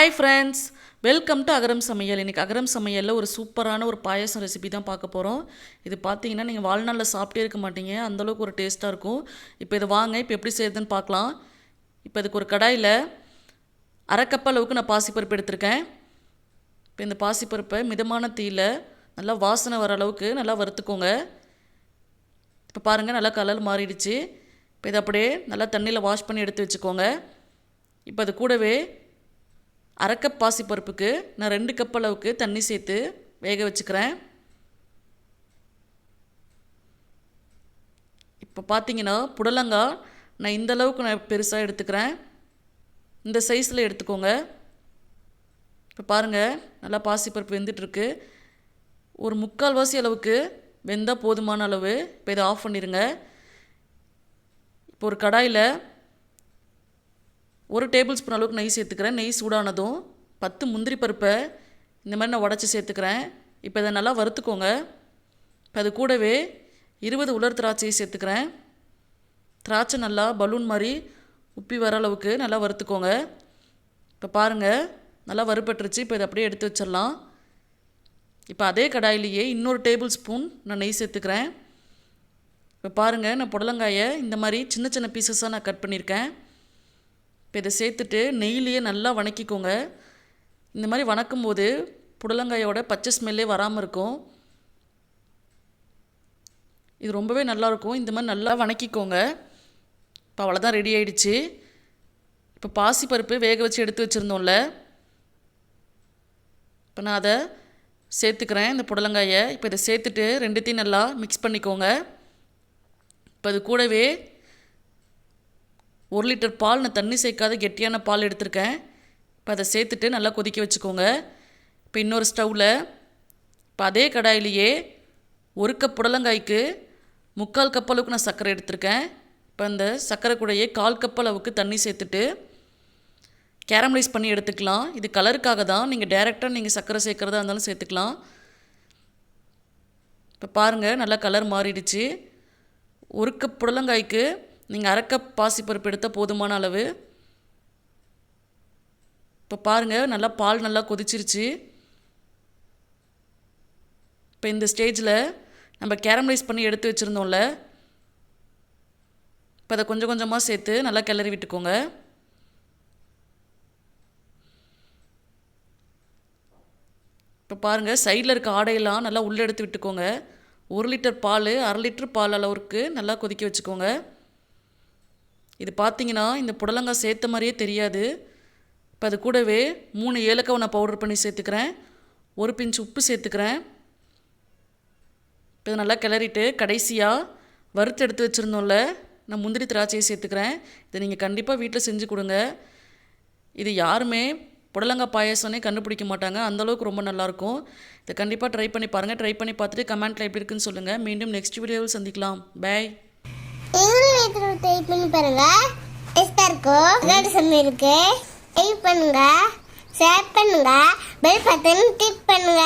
Hi friends welcome to Agaram சமையல் இன்றைக்கி அகரம் சமையலில் ஒரு சூப்பரான ஒரு பாயாசம் ரெசிபி தான் பார்க்க போகிறோம் இது பார்த்தீங்கன்னா நீங்கள் வாழ்நாளில் சாப்பிட்டே இருக்க மாட்டீங்க. அந்தளவுக்கு ஒரு டேஸ்ட்டாக இருக்கும். இப்போ இதை வாங்க இப்போ எப்படி செய்யுதுன்னு பார்க்கலாம். இப்போ இதுக்கு ஒரு கடாயில் அரைக்கப்ப அளவுக்கு நான் பாசிப்பருப்பு எடுத்திருக்கேன். இப்போ இந்த பாசிப்பருப்பை மிதமான தீயில் நல்லா வாசனை வர அளவுக்கு நல்லா வறுத்துக்கோங்க. இப்போ பாருங்கள் நல்லா கலர் மாறிடுச்சு. இப்போ இதை அப்படியே நல்லா தண்ணியில் வாஷ் பண்ணி எடுத்து வச்சுக்கோங்க. இப்போ அது கூடவே அரை கப் பாசிப்பருப்புக்கு நான் ரெண்டு கப் அளவுக்கு தண்ணி சேர்த்து வேக வச்சுக்கிறேன். இப்போ பார்த்தீங்கன்னா புடலங்காய் நான் இந்த அளவுக்கு நான் பெருசாக எடுத்துக்கிறேன். இந்த சைஸில் எடுத்துக்கோங்க. இப்போ பாருங்கள் நல்லா பாசிப்பருப்பு வெந்துட்டுருக்கு ஒரு முக்கால்வாசி அளவுக்கு வெந்தால் போதுமான அளவு இப்போ இதை ஆஃப் பண்ணிடுங்க இப்போ ஒரு கடாயில் ஒரு டேபிள் ஸ்பூன் அளவுக்கு நெய் சேர்த்துக்கிறேன். நெய் சூடானதும் பத்து முந்திரி பருப்பை இந்த மாதிரி நான் உடச்சி சேர்த்துக்கிறேன். இப்போ இதை நல்லா வறுத்துக்கோங்க. இப்போ அது கூடவே இருபது உலர் திராட்சையை சேர்த்துக்கிறேன். திராட்சை நல்லா பலூன் மாதிரி உப்பி வர அளவுக்கு நல்லா வறுத்துக்கோங்க. இப்போ பாருங்கள் நல்லா வறுபட்டுருச்சு. இப்போ இதை அப்படியே எடுத்து வச்சிடலாம். இப்போ அதே கடாயிலேயே இன்னொரு டேபிள் ஸ்பூன் நான் நெய் சேர்த்துக்கிறேன். இப்போ பாருங்கள் நான் புடலங்காயை இந்த மாதிரி சின்ன சின்ன பீசஸாக நான் கட் பண்ணியிருக்கேன். இப்போ இதை சேர்த்துட்டு நெய்லேயே நல்லா வணக்கிக்கோங்க. இந்த மாதிரி வணக்கும் போது புடலங்காயோட பச்சை ஸ்மெல்லே வராமல் இருக்கும். இது ரொம்பவே நல்லாயிருக்கும் இந்த மாதிரி நல்லா வணக்கிக்கோங்க. இப்போ அவ்வளோதான் ரெடி ஆயிடுச்சு. இப்போ பாசிப்பருப்பு வேக வச்சு எடுத்து வச்சுருந்தோம்ல. இப்போ நான் அதை சேர்த்துக்கிறேன் இந்த புடலங்காயை. இப்போ இதை சேர்த்துட்டு ரெண்டுத்தையும் நல்லா மிக்ஸ் பண்ணிக்கோங்க. இப்போ அது கூடவே ஒரு லிட்டர் பால் நான் தண்ணி சேர்க்காத கெட்டியான பால் எடுத்திருக்கேன். இப்போ அதை சேர்த்துட்டு நல்லா கொதிக்க வச்சுக்கோங்க. இப்போ இன்னொரு ஸ்டவ்வில் இப்போ அதே கடாயிலேயே ஒரு கப் புடலங்காய்க்கு முக்கால் கப் அளவுக்கு நான் சர்க்கரை எடுத்திருக்கேன். இப்போ அந்த சர்க்கரை கூடையே கால் கப் அளவுக்கு தண்ணி சேர்த்துட்டு கேரமலைஸ் பண்ணி எடுத்துக்கலாம். இது கலருக்காக தான். நீங்கள் டேரெக்டாக நீங்கள் சர்க்கரை சேர்க்குறதா இருந்தாலும் சேர்த்துக்கலாம். இப்போ பாருங்கள் நல்லா கலர் மாறிடுச்சு. ஒரு கப் புடலங்காய்க்கு நீங்கள் அரைக்க பாசி பாசிப்பருப்பு எடுத்தால் போதுமான அளவு. இப்போ பாருங்கள் நல்லா பால் நல்லா கொதிச்சிருச்சு. இப்போ இந்த ஸ்டேஜில் நம்ம கேரமலைஸ் பண்ணி எடுத்து வச்சுருந்தோம்ல. இப்போ அதை கொஞ்சம் கொஞ்சமாக சேர்த்து நல்லா கிளறி விட்டுக்கோங்க. இப்போ பாருங்கள் சைடில் இருக்க ஆடையெல்லாம் நல்லா உள்ளே எடுத்து விட்டுக்கோங்க. ஒரு லிட்டர் பால் அரை லிட்டர் பால் அளவுக்கு நல்லா கொதிக்க வச்சுக்கோங்க. இது பார்த்தீங்கன்னா இந்த புடலங்காய் சேர்த்த மாதிரியே தெரியாது. இப்போ அது கூடவே மூணு ஏலக்காவை நான் பவுடர் பண்ணி சேர்த்துக்கிறேன். ஒரு பிஞ்ச் உப்பு சேர்த்துக்கிறேன். இப்போ இதை நல்லா கிளறிட்டு கடைசியாக வறுத்து எடுத்து வச்சுருந்தோம்ல நான் முந்திரி திராட்சையை சேர்த்துக்கிறேன். இதை நீங்கள் கண்டிப்பாக வீட்டில் செஞ்சு கொடுங்க. இது யாருமே புடலங்காய் பாயசம்னே கண்டுபிடிக்க மாட்டாங்க. அந்தளவுக்கு ரொம்ப நல்லாயிருக்கும் இதை கண்டிப்பாக ட்ரை பண்ணி பாருங்கள் ட்ரை பண்ணி பார்த்துட்டு கமெண்ட்டில் எப்படி இருக்குன்னு சொல்லுங்கள் மீண்டும் நெக்ஸ்ட் வீடியோவில் சந்திக்கலாம். பாய் நீங்களும் டைப் பண்ணி பாருங்க. டேஸ்டா இருக்கும் அதாவது இருக்கு. டைப் பண்ணுங்க. ஷேர் பண்ணுங்க. பெல் பட்டன் கிளிக் பண்ணுங்க.